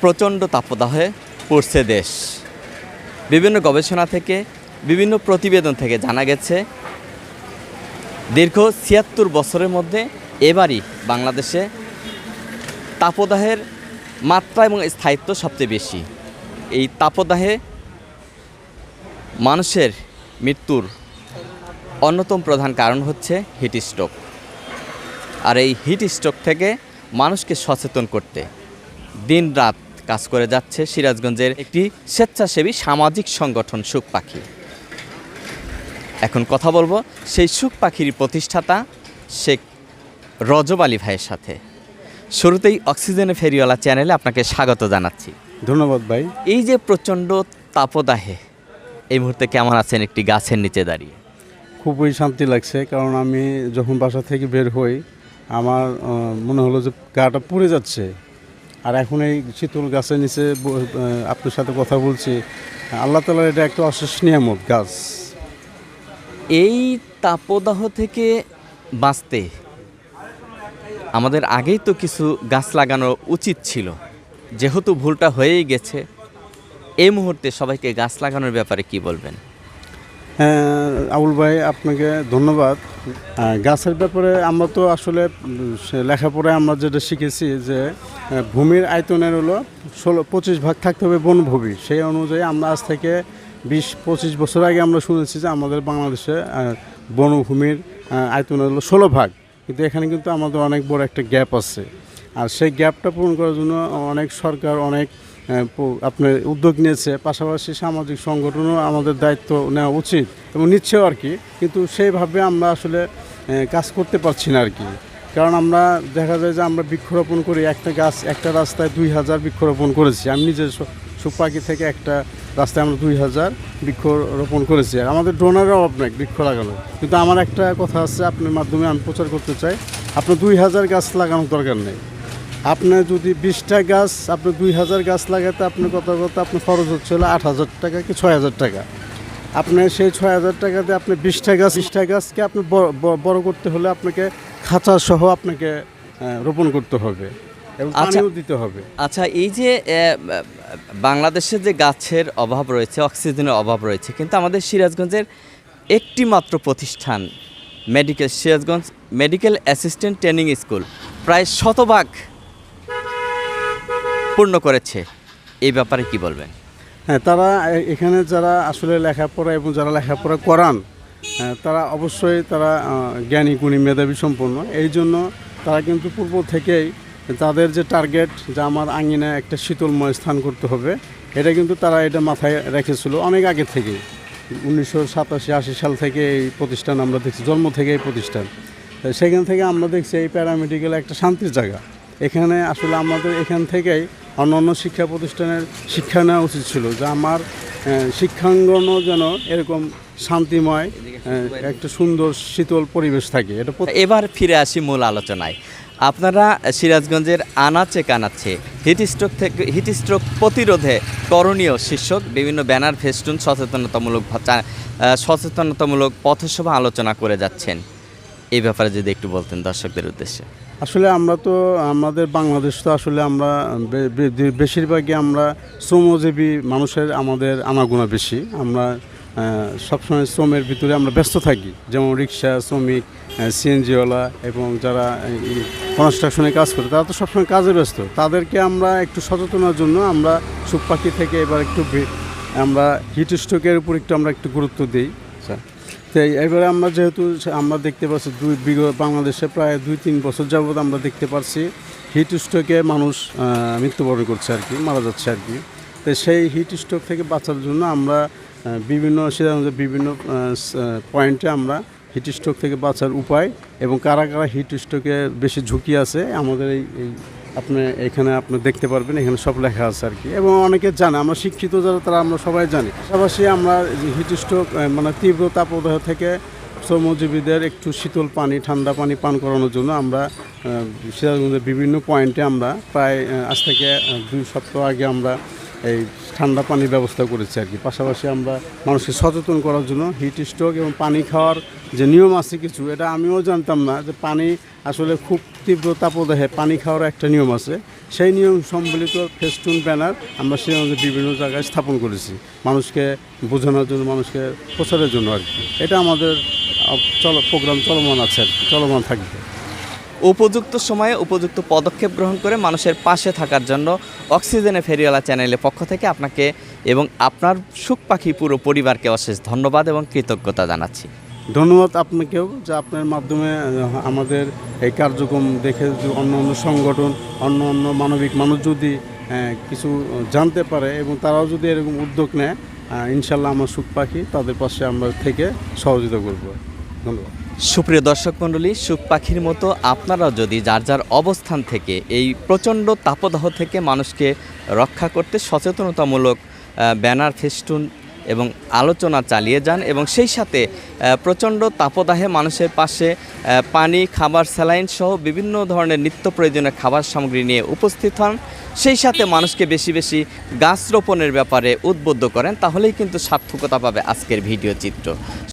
প্রচণ্ড তাপদাহে পড়ছে দেশ। বিভিন্ন গবেষণা থেকে, বিভিন্ন প্রতিবেদন থেকে জানা গেছে, দীর্ঘ ছিয়াত্তর বছরের মধ্যে এবারই বাংলাদেশে তাপদাহের মাত্রা এবং স্থায়িত্ব সবচেয়ে বেশি। এই তাপদাহে মানুষের মৃত্যুর অন্যতম প্রধান কারণ হচ্ছে হিট স্ট্রোক। আর এই হিট স্ট্রোক থেকে মানুষকে সচেতন করতে দিন রাত কাজ করে যাচ্ছে সিরাজগঞ্জের একটি স্বেচ্ছাসেবী সামাজিক সংগঠন সুখ পাখি। এখন কথা বলব সেই সুখ পাখির প্রতিষ্ঠাতা শেখ রজব আলী ভাইয়ের সাথে। শুরুতেই অক্সিজেনে ফেরিওয়ালা চ্যানেলে আপনাকে স্বাগত জানাচ্ছি। ধন্যবাদ ভাই। এই যে প্রচণ্ড তাপদাহে এই মুহূর্তে কেমন আছেন একটি গাছের নিচে দাঁড়িয়ে? খুবই শান্তি লাগছে কারণ আমি যখন বাসা থেকে বের হই আমার মনে হলো যে গাটা পুড়ে যাচ্ছে। আর এখন এই শীতল গাছের নিচে আপনার সাথে কথা বলছি। আল্লাহ তালার এটা একটা অশেষ নিয়ামত, গাছ। এই তাপদাহ থেকে বাঁচতে আমাদের আগেই তো কিছু গাছ লাগানো উচিত ছিল। যেহেতু ভুলটা হয়েই গেছে, এই মুহূর্তে সবাইকে গাছ লাগানোর ব্যাপারে কি বলবেন? আবুল ভাই, আপনাকে ধন্যবাদ। গাছের ব্যাপারে আমরা তো আসলে লেখাপড়ায় আমরা যেটা শিখেছি যে ভূমির আয়তনের হলো ষোলো, পঁচিশ ভাগ থাকতে হবে বনভূমি। সেই অনুযায়ী আমরা আজ থেকে বিশ, পঁচিশ বছর আগে আমরা শুনেছি যে আমাদের বাংলাদেশে বনভূমির আয়তনের হলো ষোলো ভাগ। কিন্তু এখানে কিন্তু আমাদের অনেক বড় একটা গ্যাপ আছে। আর সেই গ্যাপটা পূরণ করার জন্য অনেক সরকার, অনেক আপনার উদ্যোগ নিয়েছে, পাশাপাশি সামাজিক সংগঠনও আমাদের দায়িত্ব নেওয়া উচিত এবং নিচ্ছেও আর কি। কিন্তু সেইভাবে আমরা আসলে কাজ করতে পারছি না আর কি। কারণ আমরা দেখা যায় যে আমরা বৃক্ষরোপণ করি, একটা গাছ, একটা রাস্তায় দুই হাজার বৃক্ষরোপণ করেছি। আমি নিজে সুপাকি থেকে একটা রাস্তায় আমরা দুই হাজার বৃক্ষরোপণ করেছি। আর আমাদের ডোনারের অভাব নেই বৃক্ষ লাগানো কিন্তু আমার একটা কথা আছে, আপনার মাধ্যমে আমি প্রচার করতে চাই। আপনার দুই হাজার গাছ লাগানোর দরকার নেই। আপনার যদি বিশটা গাছ আপনি দুই হাজার গাছ লাগাতে আপনার কথা কথা আপনার খরচ হচ্ছে হলো আট হাজার টাকা কি ছয় হাজার টাকা আপনার সেই ছয় হাজার টাকাতে আপনি বিশটা গাছ বিশটা গাছকে আপনি বড়- করতে হলে আপনাকে খাঁচা সহ আপনাকে রোপণ করতে হবে এবং আচ্ছা। দিতে হবে আচ্ছা এই যে বাংলাদেশে যে গাছের অভাব রয়েছে অক্সিজেনের অভাব রয়েছে কিন্তু আমাদের সিরাজগঞ্জের একটি মাত্র প্রতিষ্ঠান medical Sirajganj medical assistant training school প্রায় শতভাগ পূর্ণ করেছে। এই ব্যাপারে কি বলবেন? হ্যাঁ তারা এখানে যারা আসলে লেখাপড়া এবং যারা লেখাপড়া করান হ্যাঁ, তারা অবশ্যই তারা জ্ঞানী গুণী মেধাবী সম্পন্ন। এই জন্য তারা কিন্তু পূর্ব থেকেই তাদের যে টার্গেট যে আমার আঙিনায় একটা শীতলময় স্থান করতে হবে এটা কিন্তু তারা এটা মাথায় রেখেছিল অনেক আগে থেকেই। উনিশশো সাতাশি আশি সাল থেকে এই প্রতিষ্ঠান আমরা দেখছি জন্ম থেকে এই প্রতিষ্ঠান। সেখান থেকে আমরা দেখছি এই প্যারামেডিক্যাল একটা শান্তির জায়গা। এখানে আসলে আমাদের এখান থেকেই অন্যান্য শিক্ষা প্রতিষ্ঠানের শিক্ষা নেওয়া উচিত ছিল যে আমার শিক্ষাঙ্গনও যেন এরকম শান্তিময় একটা সুন্দর শীতল পরিবেশ থাকে। এটা এবার ফিরে আসি মূল আলোচনায়। আপনারা সিরাজগঞ্জের আনাচে কানাচ্ছে হিট স্ট্রোক থেকে হিট স্ট্রোক প্রতিরোধে করণীয় শীর্ষক বিভিন্ন ব্যানার, ফেস্টুন, সচেতনতামূলক সচেতনতামূলক পথসভা আলোচনা করে যাচ্ছেন। এই ব্যাপারে যদি একটু বলতেন দর্শকদের উদ্দেশ্যে। আসলে আমরা তো, আমাদের বাংলাদেশ তো আসলে আমরা বেশিরভাগই আমরা শ্রমজীবী মানুষের আমাদের আনাগোনা বেশি। আমরা সবসময় শ্রমের ভিতরে আমরা ব্যস্ত থাকি। যেমন রিক্সা, শ্রমিক সিএনজিওয়ালা এবং যারা কনস্ট্রাকশনে কাজ করে, তারা তো সবসময় কাজে ব্যস্ত। তাদেরকে আমরা একটু সচেতনার জন্য আমরা সুখ পাখি থেকে এবার একটু আমরা হিট স্ট্রোকের উপর একটু আমরা একটু গুরুত্ব দিই। তো এবারে আমরা যেহেতু আমরা দেখতে পাচ্ছি দুই বিগত বাংলাদেশে প্রায় দুই তিন বছর যাবৎ আমরা দেখতে পাচ্ছি হিট স্ট্রোকে মানুষ মৃত্যুবরণ করছে আর কি, মারা যাচ্ছে আর কি। তো সেই হিট স্ট্রোক থেকে বাঁচার জন্য আমরা বিভিন্ন সিদ্ধান্ত বিভিন্ন পয়েন্টে আমরা হিট স্ট্রোক থেকে বাঁচার উপায় এবং কারা কারা হিট স্ট্রোকে বেশি ঝুঁকি আছে, আমাদের এই আপনি এখানে আপনি দেখতে পারবেন, এখানে সব লেখা আছে আর কি। এবং অনেকে জানে, আমরা শিক্ষিত যারা, তারা আমরা সবাই জানি। পাশাপাশি আমরা হিট মানে তীব্র তাপদাহ থেকে শ্রমজীবীদের একটু শীতল পানি, ঠান্ডা পানি পান করানোর জন্য আমরা সিরাজগঞ্জের বিভিন্ন পয়েন্টে আমরা প্রায় আজ থেকে দুই সপ্তাহ আগে আমরা এই ঠান্ডা পানির ব্যবস্থা করেছি আর কি। পাশাপাশি আমরা মানুষকে সচেতন করার জন্য হিট স্ট্রোক এবং পানি খাওয়ার যে নিয়ম আছে কিছু, এটা আমিও জানতাম না যে পানি আসলে খুব তীব্র তাপদাহে পানি খাওয়ার একটা নিয়ম আছে। সেই নিয়ম সম্বলিত ফেস্টুন ব্যানার আমরা সেই অনুযায়ী বিভিন্ন জায়গায় স্থাপন করেছি, মানুষকে বোঝানোর জন্য, মানুষকে প্রচারের জন্য আর কি। এটা আমাদের চল প্রোগ্রাম চলমান আছে আর কি, চলমান থাকবে। উপযুক্ত সময়ে উপযুক্ত পদক্ষেপ গ্রহণ করে মানুষের পাশে থাকার জন্য অক্সিজেনে ফেরিওয়ালা চ্যানেলের পক্ষ থেকে আপনাকে এবং আপনার সুখ পাখি পুরো পরিবারকে অশেষ ধন্যবাদ এবং কৃতজ্ঞতা জানাচ্ছি। ধন্যবাদ আপনাকেও যে আপনার মাধ্যমে আমাদের এই কার্যক্রম দেখে অন্য অন্য সংগঠন, অন্য অন্য মানবিক মানুষ যদি কিছু জানতে পারে এবং তারাও যদি এরকম উদ্যোগ নেয় ইনশাল্লাহ আমার সুখ পাখি তাদের পাশে আমরা থেকে সহযোগিতা করব। ধন্যবাদ। সুপ্রিয় দর্শক মণ্ডলী, সুখ পাখির মতো আপনারা যদি যার যার অবস্থান থেকে এই প্রচণ্ড তাপদাহ থেকে মানুষকে রক্ষা করতে সচেতনতামূলক ব্যানার, ফেস্টুন এবং আলোচনা চালিয়ে যান এবং সেই সাথে প্রচণ্ড তাপদাহে মানুষের পাশে পানি, খাবার, স্যালাইন সহ বিভিন্ন ধরনের নিত্য প্রয়োজনীয় খাবার সামগ্রী নিয়ে উপস্থিত হন। সেই সাথে মানুষকে বেশি বেশি গাছ রোপণের ব্যাপারে উদ্বুদ্ধ করেন, তাহলেই কিন্তু সার্থকতা পাবে আজকের ভিডিও চিত্র।